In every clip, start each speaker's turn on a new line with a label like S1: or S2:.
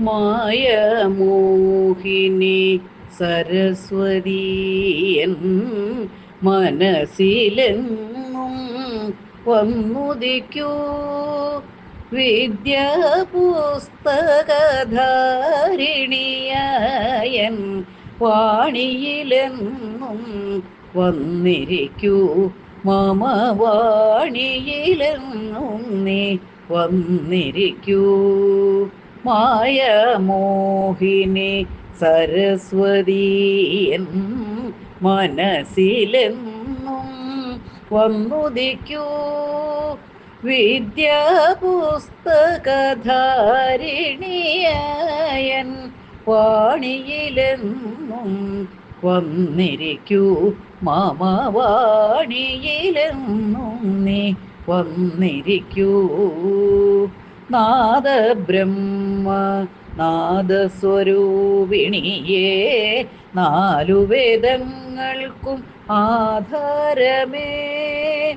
S1: മായമോഹിനി സരസ്വതീയൻ മനസ്സിലെന്നും വന്നുദിക്കൂ. വിദ്യാപുസ്തകധാരിണിയൻ വാണിയിലെന്നും വന്നിരിക്കൂ. മമ വാണിയിലെന്നും നീ വന്നിരിക്കൂ. മായമോഹിനി സരസ്വതീയൻ മനസ്സിലെന്നും വന്നുദിക്കൂ. വിദ്യാപുസ്തകധാരിണിയൻ വാണിയിലെന്നും വന്നിരിക്കൂ. മാമവാണിയിലെന്നും നീ വന്നിരിക്കൂ. നാദബ്രഹ്മ നാദസ്വരൂപിണിയേ നാലു വേദങ്ങൾക്കും ആധാരമേ.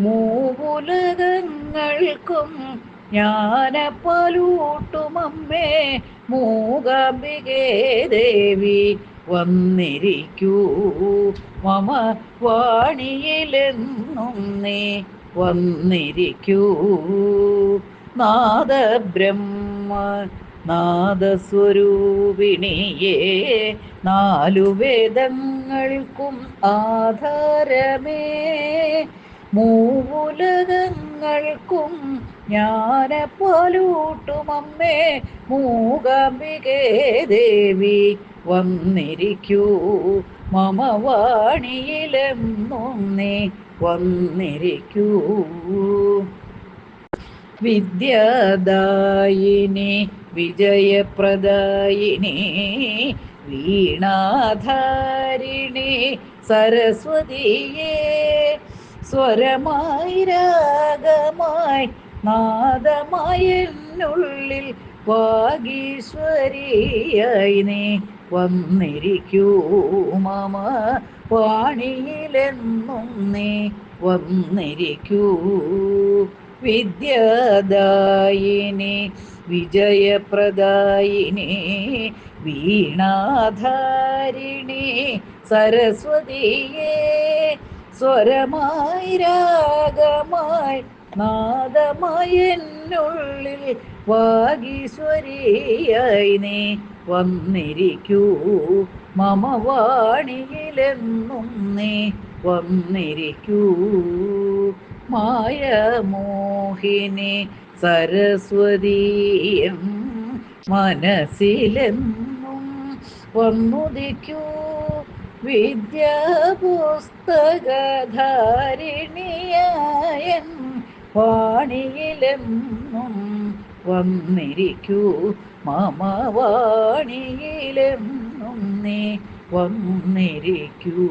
S1: മൂവുലകങ്ങൾക്കും ജ്ഞാനപ്പാലൂട്ടുമമ്മേ മൂകാംബികേ ദേവി വന്നിരിക്കൂ. മമ വാണിയിലെന്നും നീ വന്നിരിക്കൂ. നാദബ്രഹ്മ നാദസ്വരൂപിണിയേ നാലു വേദങ്ങൾക്കും ആധാരമേ. മൂവുലകങ്ങൾക്കും ജ്ഞാനപ്പാലൂട്ടുമമ്മേ മൂകാംബികേ ദേവി വന്നിരിക്കൂ. മമ വാണിയിലെന്നും വന്നിരിക്കൂ. വിദ്യാദായിനി വിജയപ്രദായിനി വീണാധാരിണി സരസ്വതിയേ സ്വരമായി രാഗമായി നാദമായി എന്നുള്ളിൽ വാഗീശ്വരിയായി നീ വന്നിരിക്കൂ മമ. വാണിയിലെന്നും നീ വന്നിരിക്കൂ. വിദ്യാദായിനി വിജയപ്രദായിനി വീണാധാരിണി സരസ്വതിയേ സ്വരമായി രാഗമായി നാദമായി എന്നുള്ളിൽ വാഗീശ്വരിയായി നീ വന്നിരിക്കൂ. മമ വാണിയിലെന്നും നീ വന്നിരിക്കൂ. മായമോഹിനി സരസ്വതീയം മനസ്സിലെന്നും വന്നുദിക്കൂ വിദ്യാപുസ്തകധാരിണിയായൻ വാണിയിലെന്നും വന്നിരിക്കൂ മമ വാണിയിലെന്നും നീ വന്നിരിക്കൂ.